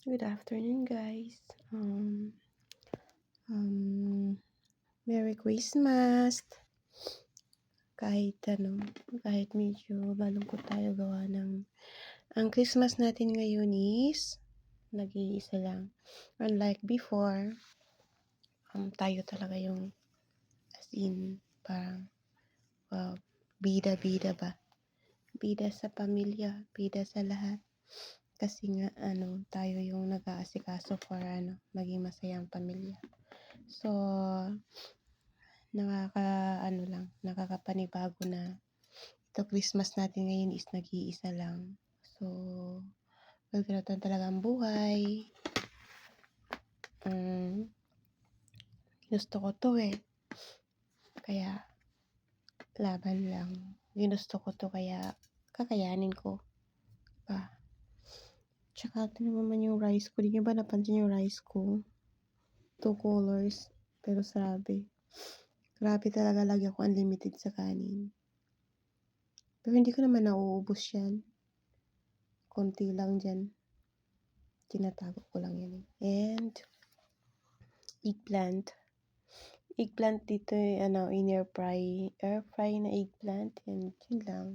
Good afternoon, guys. Um, um, Merry Christmas! Kahit ano, kahit medyo malungkot tayo gawa ng ang Christmas natin ngayon is nag-iisa lang. Unlike before, um, tayo talaga yung as in parang wow, bida-bida ba? Bida sa pamilya, bida sa lahat. Kasi nga, ano, tayo yung nag-aasikaso for, ano, maging masayang pamilya. So, nakaka, ano lang, nakakapanibago na ito Christmas natin ngayon is nag-iisa lang. So, magkanotan talaga ang buhay. Um, gusto ko to eh. Kaya, laban lang. Ginusto ko to kaya kakayanin ko pa. Tsaka mo naman yung rice ko. Di nyo ba napansin yung rice ko? Two colors. Pero sabi. Grabe talaga lagi ako unlimited sa kanin. Pero hindi ko naman nauubos yan. Konti lang dyan. Tinatago ko lang yan eh. And, eggplant. Eggplant dito eh, ano, in air fry. Air fry na eggplant. And, yun lang.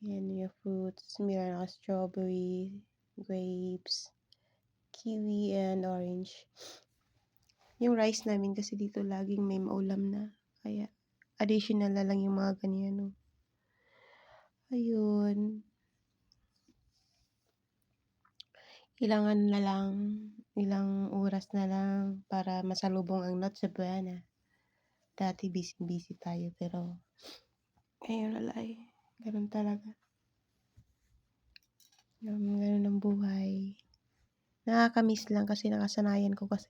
Yan yung fruits. Meron ako strawberry, grapes, kiwi, and orange. Yung rice namin kasi dito laging may maulam na. Kaya additional na lang yung mga ganyan. No? Ayun. Ilangan na lang, ilang oras na lang para masalubong ang Noche Buena. Dati busy-busy tayo pero ngayon lalay. Ganun talaga. Um, ganun ang buhay. Nakakamiss lang kasi nakasanayan ko kasi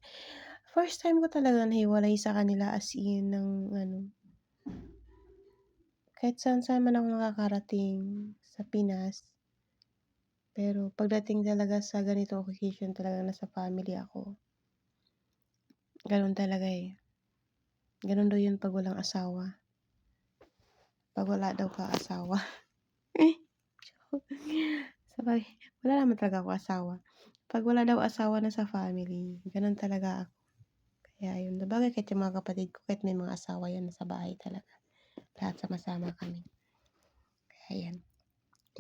first time ko talaga nahiwalay sa kanila as in ng ano. Kahit saan saan man ako nakakarating sa Pinas. Pero pagdating talaga sa ganito occasion talaga nasa family ako. Ganun talaga eh. Ganun daw yun pag walang asawa. Pag wala daw ka asawa. Sabay, wala naman talaga ako asawa. Pag wala daw asawa na sa family, ganun talaga ako. Kaya yun, nabagay kahit yung mga kapatid ko, kahit may mga asawa yan sa bahay talaga. Lahat sama-sama kami. Kaya yan.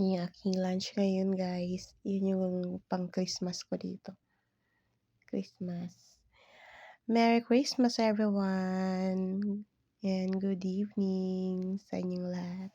Yun yung aking lunch ngayon guys. Yun yung pang Christmas ko dito. Christmas. Merry Christmas everyone! And good evening sa inyong lahat.